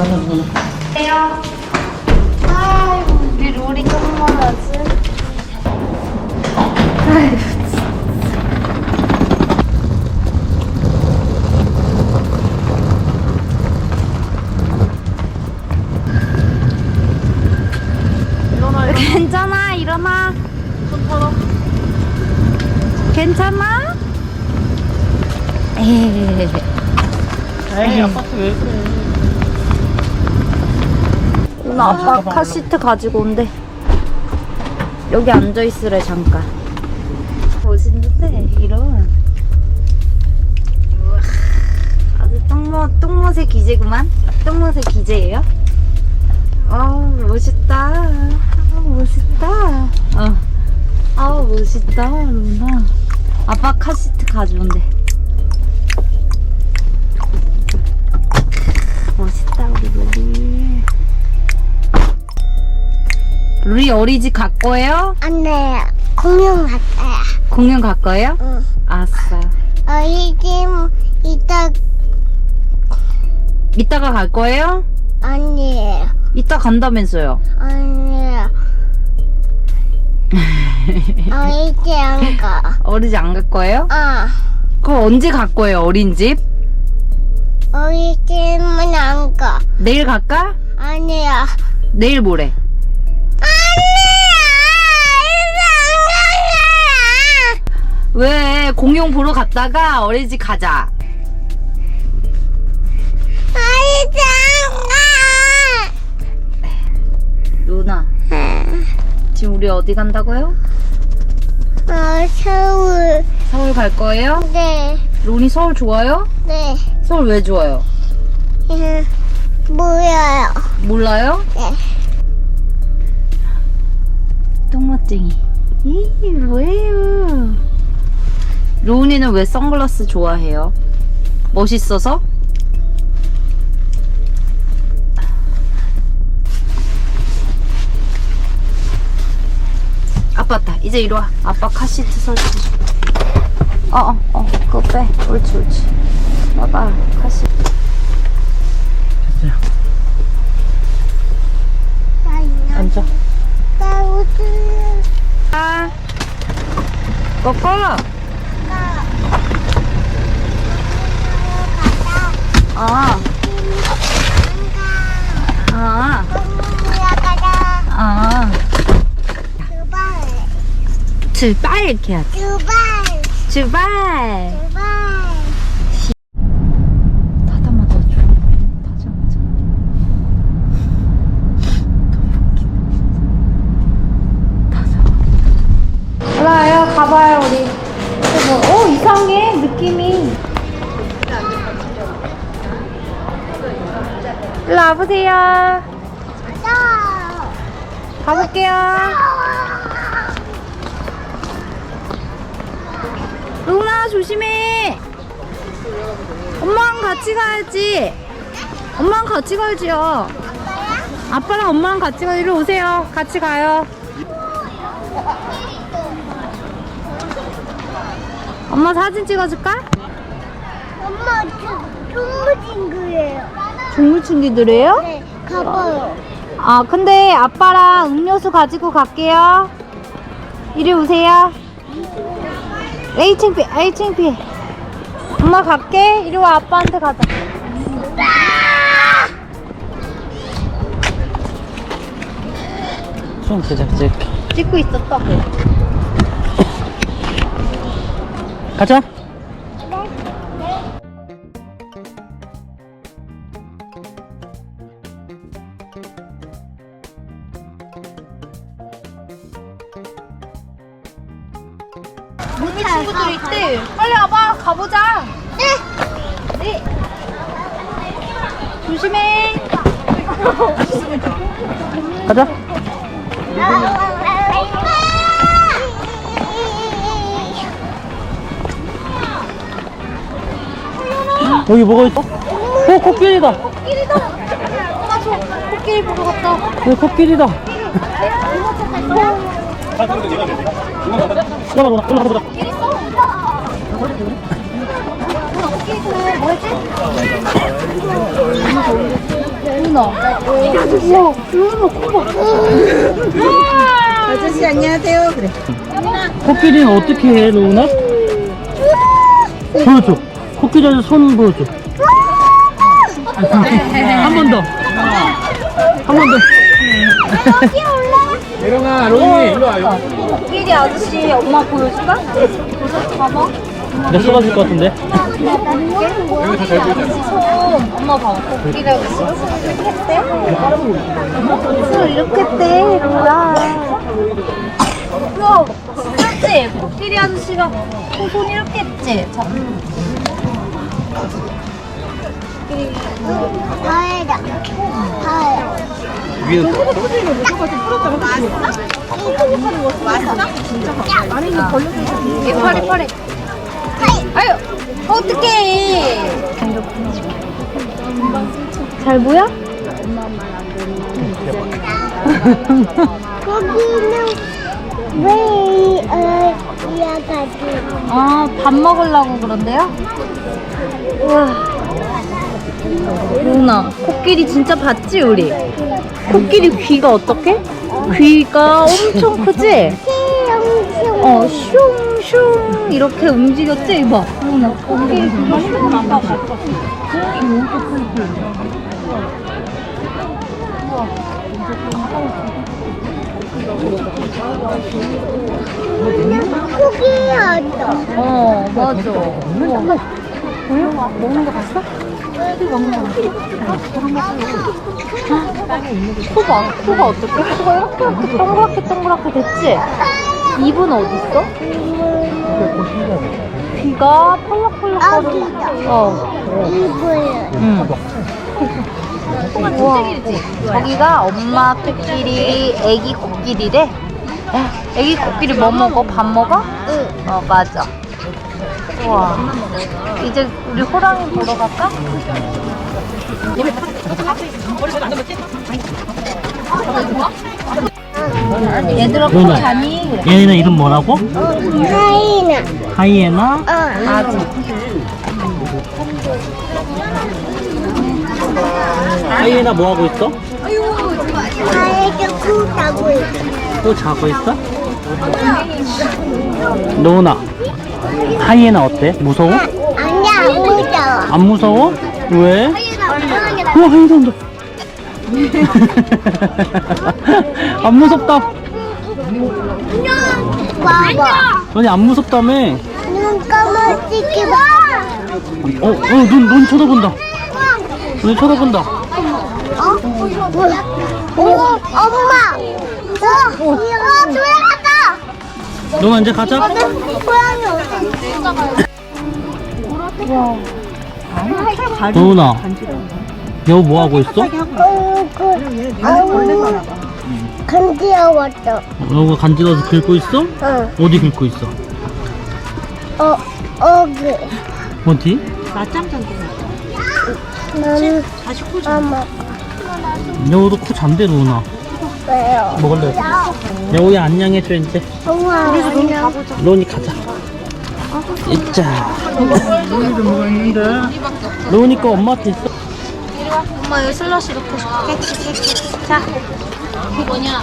안녕하세요. 아이고, 우리 롤이 조금만 하지. 아이고, 일어나, 괜찮아, 일어나. 괜찮아? 에이. 에이 아파트 왜 그래 오늘 아빠 카시트 가지고 온대. 여기 앉아 있으래 잠깐. 멋있는데 이런. 우와, 아주 똥모 똥모새 기재구만. 똥모새 기재예요? 아 멋있다. 아 멋있다. 어. 아 멋있다 루나. 아빠 카시트 가져온대. 멋있다 우리 루리. 루리 어리집 갈 거예요? 안 돼 공룡 같아요. 공연 갈 거예요? 응. 알았어. 어이 집 이따 이따가 갈 거예요? 아니에요. 이따 간다면서요. 아니에요. 어이 집안 가. 어리집 안갈 거예요? 아 그럼 언제 갈 거예요, 어린집? 어이 집은 안 가. 내일 갈까? 아니야. 내일 모레. 왜? 공룡 보러 갔다가 어린이집 가자. 누나, 지금 우리 어디 간다고요? 어, 서울. 서울 갈 거예요? 네, 로니 서울 좋아요? 네. 서울 왜 좋아요? 음, 뭐야요? 몰라요? 네. 똥맛쟁이. 이 뭐예요? 로운이는 왜 선글라스 좋아해요? 멋있어서? 아빠 왔다. 이제 이리 와. 아빠 카시트 설치. 어, 어, 어. 그거 빼. 옳지, 옳지. 봐봐. 카시트. 앉아 나 아. 꺼꺼. 아. 아. 아. 출발 이렇게 해야지. 출발. 일로 와보세요. 가볼게요. 루나 조심해. 엄마랑 같이 가야지. 엄마랑 같이 가야지요. 아빠랑 엄마랑 같이 가. 이리 오세요. 같이 가요. 엄마 사진 찍어줄까? 엄마, 저 동물 친구예요. 동물 친구들이에요? 네, 가봐요. 아 근데 아빠랑 음료수 가지고 갈게요. 이리 오세요. 에이 창피, 에이 창피. 엄마 갈게. 이리 와 아빠한테 가자. 손 제작제 찍고 있었어. 가자 조심해. 가자 여기 뭐가 있어? 어 코끼리다 엄마 저 코끼리 보러 갔다. 네 코끼리다 올라가 올라가 보자 누나. 우와. 아저씨 안녕하세요. 그래. 코끼리는 어떻게 해, 로우나? 보여줘. 코끼리 아저씨 손 보여줘. 한 번 더. 한 번 더. 예령아, 로이 일로 와. 여기. 코끼리 아저씨 엄마 보여줄까? 봐봐. 내가 쏟아질 것 같은데? 여기 다 잘 보이잖아. 손 엄마 아저씨 손 이렇게 했대. 손 이렇게 했대, 루나. 우와, 그렇지? 코끼리 아저씨가 손 이렇게 했지? 자, 다해라. 다해. 위는 또. 얘 파리 파리. 아유, 어떡해. 잘 보여? 거기는 왜 어, 이어가지? 아, 밥 먹으려고 그런데요? 우와. 루나, 코끼리 진짜 봤지, 우리? 코끼리 귀가 어떻게? 귀가 엄청 크지? 어, 슝슝 이렇게 움직였지? 이봐. 루나, 코끼리 귀가 엄청 크지? 크기였어. 어, 맞아. 보여? 먹는 거 봤어? 먹는 거 코봐, 코가 어떻게? 코가 이렇게 동그랗게 동그랗게 됐지? 입은 어디 있어? 귀가 펄럭펄럭거리는 어. 이불. 응. 찌질이지? 저기가 엄마 코끼리, 애기 코끼리래. 야, 애기 코끼리 뭐 먹어? 밥 먹어? 응. 어, 맞아. 우와. 이제 우리 호랑이 보러 갈까? 얘들아, 코. 자니? 얘네는 이름 뭐라고? 하이나. 하이에나? 어. 맞아. 하이에나 뭐 하고 있어? 하이도 코 자고 있어. 또 자고 있어? 로우나. 하이에나 어때? 무서워? 아니야, 안 무서워. 안 무서워? 왜? 하이나 우와 하이에나 온다. 안 무섭다. 봐봐. 아니 안 무섭다며. 눈 봐. 어, 어, 눈, 눈 쳐다본다. 눈 쳐다본다. 어? 오, 엄마. 어, 어, 돌아갔다. 너 이제 가자. 고양이 어디 로우나. 여우 뭐 하고 있어? 간지러웠어. 여우가 간지러워서 긁고 있어? 응. 어디 긁고 있어? 어, 어그. 어디? 나는 엄마 여우도 코 잔대 로우나. 왜요? 먹을래? 여우야 안녕해줘 이제. 엄마 안녕. 로운이 가자. 있자. 로운이 거 엄마한테 있어. 엄마 여기 슬러시 넣고 줄게. 자. 뭐냐?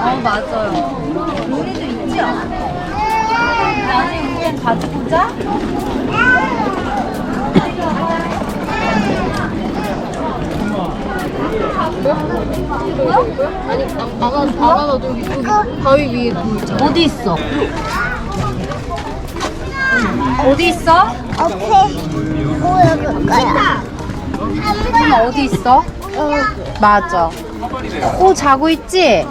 어 맞아요. 우리도 있죠. 나중에 우리 가지고 오자. 어디 있어? 어디 있어? 오케이. 보여줄 거야. 엄마 어디 있어? 어, 맞아. 코 자고 있지?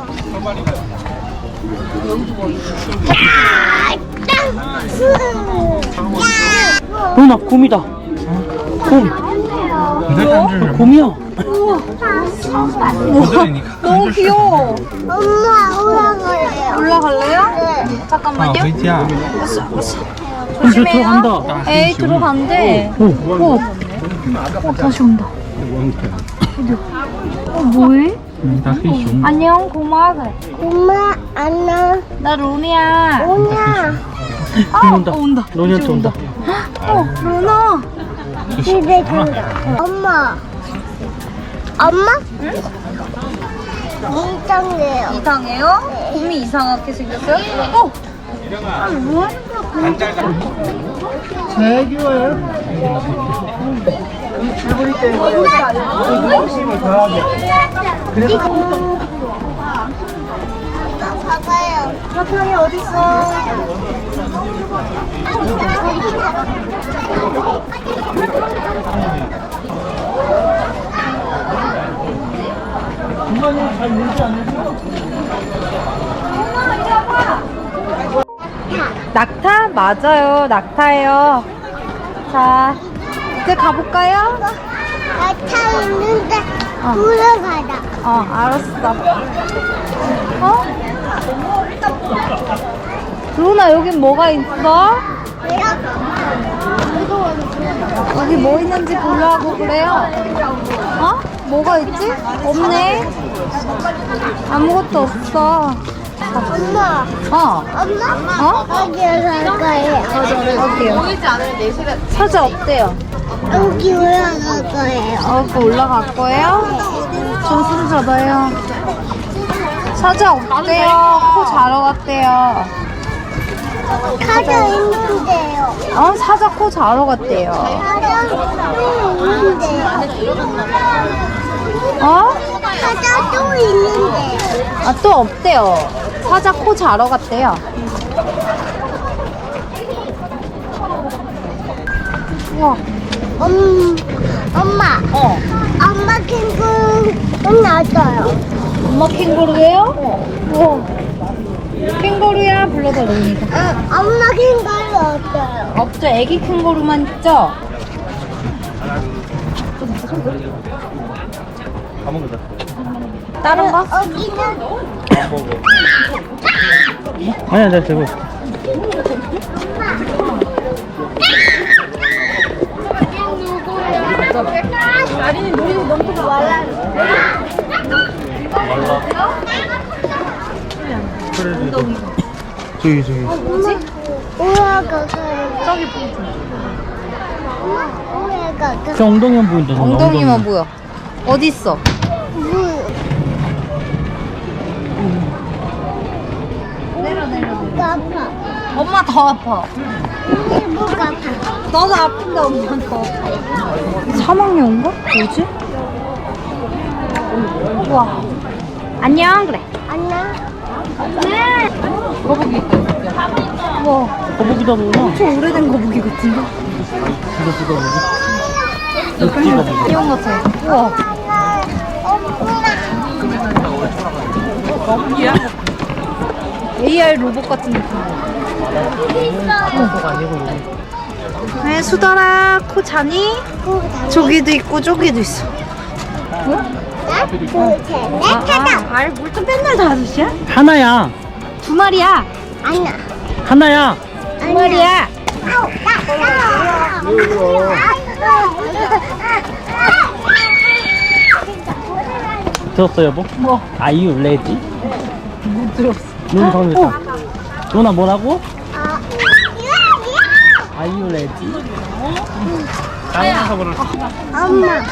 로운아 곰이다. 곰. 어, 곰이야. 건드리니까. 너무 귀여워. 엄마 올라가래요. 올라갈래요? 네. 잠깐만요. 回家。저 들어간다. 에이 들어간대. 오. 오. 어, 다시 온다. 어 뭐해? 응, 다 크리숑. 안녕 고마워 그래 엄마 안녕 나 루니야 오냐 아, 온다. 어, 온다. 로니한테 온다. 어 루나 집에 간다 엄마 엄마 이상해요 이상해요? 곰이 이상하게 생겼어요? 어! 아, 뭐 하는 거야? 봐봐요 사탕이 어딨어? 낙타? 맞아요. 낙타예요. 자, 이제 가볼까요? 나차 있는데 어. 돌아가자 어, 알았어. 어? 루나, 여긴 뭐가 있어? 여기 뭐 있는지 보려고 그래요? 어? 뭐가 있지? 없네? 아무것도 없어. 엄마 어, 엄마 어? 어디에 갈 거예요 여기요. 사자 없대요. 여기 올라갈 거예요 어, 그 올라갈 거예요? 저손 잡아요. 사자 없대요. 코 자러 갔대요. 가져 있는데요 어, 사자 코 자러 갔대요. 또 있는데요 어? 가져 또 있는데요 아, 또 없대요. 사자 코 자러 갔대요. 우와, 음, 엄마 어. 엄마 캥거루 끝났어요 엄마 캥거루예요? 우와. 캥거루야? 불러봐, 로니가. 응, 엄마 캥거루 없어요 없죠? 애기 캥거루만 있죠? 다 먹는다. 다른 거? 여기는 아니야, 내가 들고 있어. 그래, 저기, 저기. 올라가요 저기 보이지? 저 엉덩이만 보인다. 엉덩이만 엉덩이. 보여. 어디 있어? 물 내려 내려. 뭐가 아파 엄마 더 아파. 근데 뭐가 아파 너도 아픈데 엄마 더 아파. 사막여인가? 뭐지? 우와. 안녕 그래. 안녕. 우와. 거북이다, 보구나. 엄청 오래된 거북이 같은데? 거북이다, 거북이. 육지 거북이. 귀여운 것 같아. 우와. 엄마 AR 로봇 같은 느낌. 아니고, 여기. 네, 수달아, 코 자니? 저기도 있고 저기도 있어. 하나 둘셋넷 아, 하나 아, 알 물좀 맨날 다섯이야? 하나야. 두 마리야. 하나 하나야. 두 마리야. 들었어, 여보? 뭐? Are you ready? 못 들었어. 눈 감았다. 누나 뭐라고? 아, Are you ready? 엄마?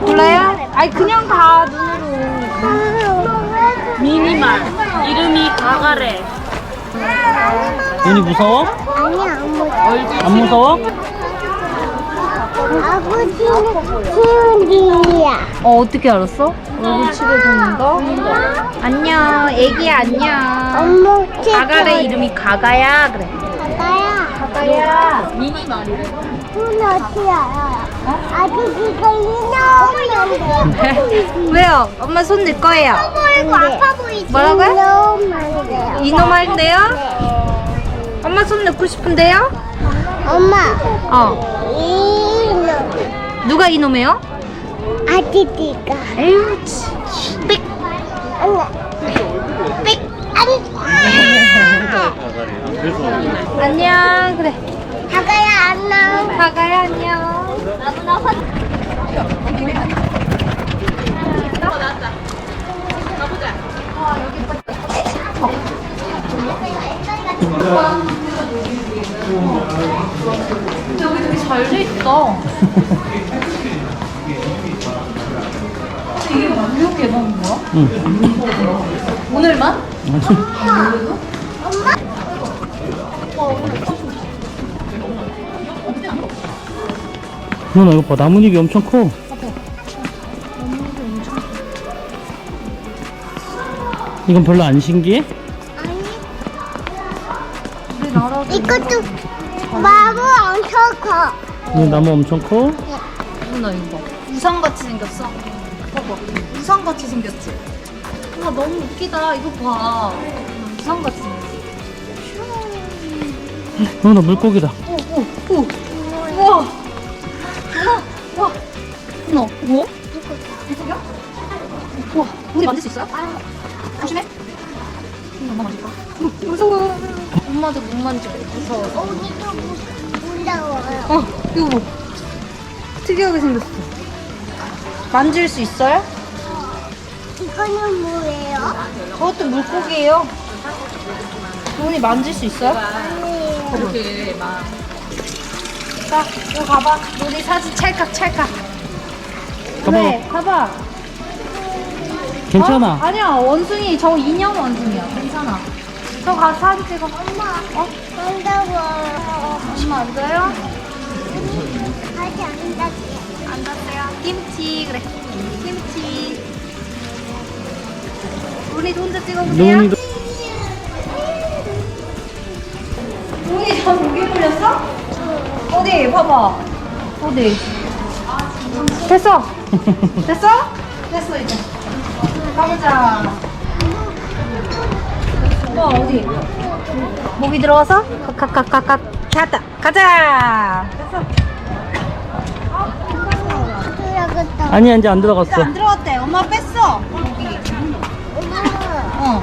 몰라요? 아니 그냥 가 눈으로. 미니말 이름이 가가래. 눈이 무서워? 아니야 엄마 안 무서워? 아버지는 키운이야 어 어떻게 알았어? 얼굴 칠해주는 거? 안녕, 애기 안녕. 엄마 가가래 이름이 가가야 그래. 가가야 가가야. 손 어떻게 알아요? 아버지가 이놈인데 왜요? 엄마 손 넣을 거예요. 아파 보이지? 뭐라고요? 이놈 할인데요? 엄마 손 넣고 싶은데요? 엄마 어. 누가 이놈이에요? 아디디가. 에휴, 삑. 삑. 안녕. 안녕. 그래. 다가야 안녕. 다가야 안녕. 나도 나와. 나왔다. 가보자. 와 어. 여기. 근데 여기 되게 잘 돼 있다. 이게 완료 개방인 거야? 응. 오늘만? 누나 이거 봐 나뭇잎이 엄청 커 이건 별로 안 신기해? 이것도 마구 엄청 커. 이 나무 엄청 커? 누나 이거 봐. 우산같이 생겼어. 봐봐. 우산같이 생겼지? 와 너무 웃기다. 이거 봐. 우산같이 생겼지? 누나 물고기다 오, 오, 오. 우와. 우와. 우와. 누나, 뭐? 물고기야? 우와. 우리 만질 수 있어요? 조심해. 엄마 만질까? 무서워. 엄마도 못 만지고 무서워. 오늘도 무서워요. 어, 이거 봐. 특이하게 생겼어. 만질 수 있어요? 이거는 뭐예요? 그것도 물고기예요. 돈이 만질 수 있어요? 이렇게 막 자, 이거 가봐. 우리 사진 찰칵 찰칵. 가봐. 네, 가봐. 괜찮아 어? 아니야, 원숭이 저 인형 원숭이야. 괜찮아. 저 가서 사진 찍어. 엄마. 어? 무서워. 엄마 앉아요? 아직 안 닿게. 앉았어요. 김치 그래. 김치. 우리 혼자 찍어보세요. 노은이도 우리 저 목이 물렸어? 어디 봐봐. 어디? 됐어. 됐어? 됐어 이제. 가보자. 와 어디? 목이 들어와서 kakakakak 갔다 가자. 됐어. 들어갔다. 아니야 이제 안 들어갔어 안 들어갔대. 엄마 뺐어. 목이. 어.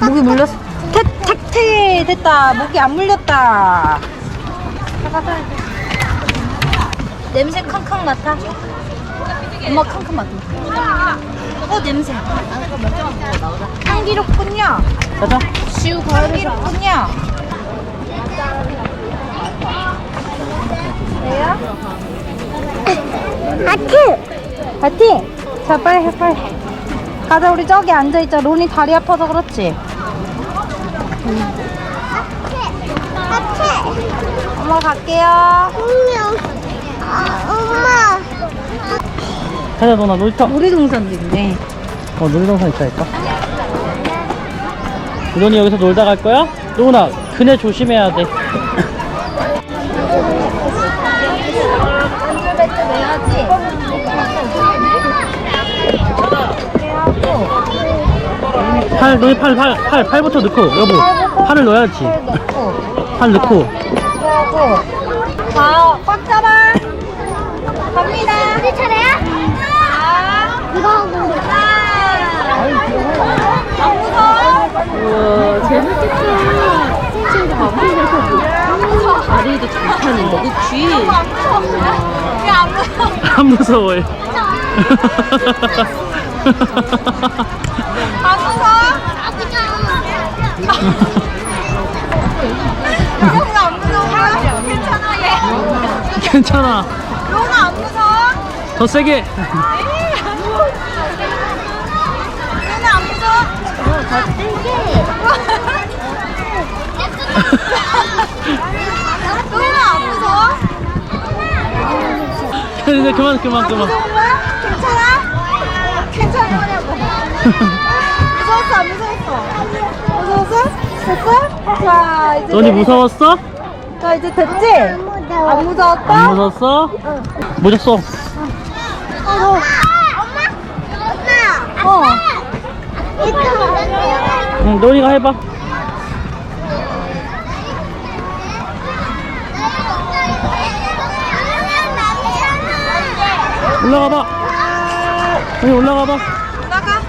목이 물렸어. 태, 탁태 됐다. 목이 안 물렸다. 냄새 캉캉 맡아. 엄마 캉캉 맡아. 어 냄새. 향기롭군요. 가자 시우 향기롭군요. 왜요? 하트. 파이팅! 자 빨리 해 빨리 가자 우리 저기 앉아 있자 론이 다리 아파서 그렇지 하트. 엄마 갈게요. 아, 엄마. 가자 누나 놀이터 놀이동산도 있네 어 놀이동산 있다니까 누이 여기서 놀다 갈 거야? 누나 그네 조심해야 돼 팔, 너희 팔, 팔, 팔, 팔부터 넣고, 여보. 팔을 넣어야지. 넣고 팔 넣고. 하고 자 꽉 잡아 갑니다 우리 차례야? 자 이거 하고. 안 무서워? 우와 재밌겠다 다리도 잘 타는데 그치? 무서워? 안 무서워해. 안 무서워? 로나 안 무서워? 괜찮아 무서워? 더 세게. 로나 안 로나 안? 이제 그만, 그만, 그만. 거야? 괜찮아? 괜찮으냐고 무서웠어 안 무서웠어? 무서웠어? 됐어? 자 이제 너니 무서웠어? 자 이제 됐지? 안 무서웠다? 안 무서웠어? 모자 써. 엄마. 엄마. 어. 응, 너니가 해봐. 올라가봐. 너니 올라가봐. 나가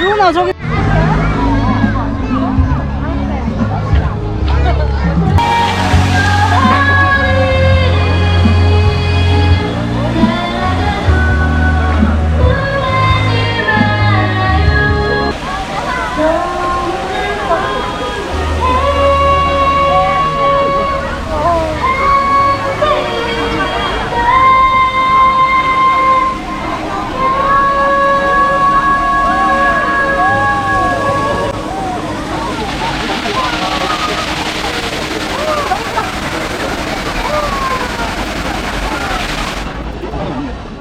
로나 저기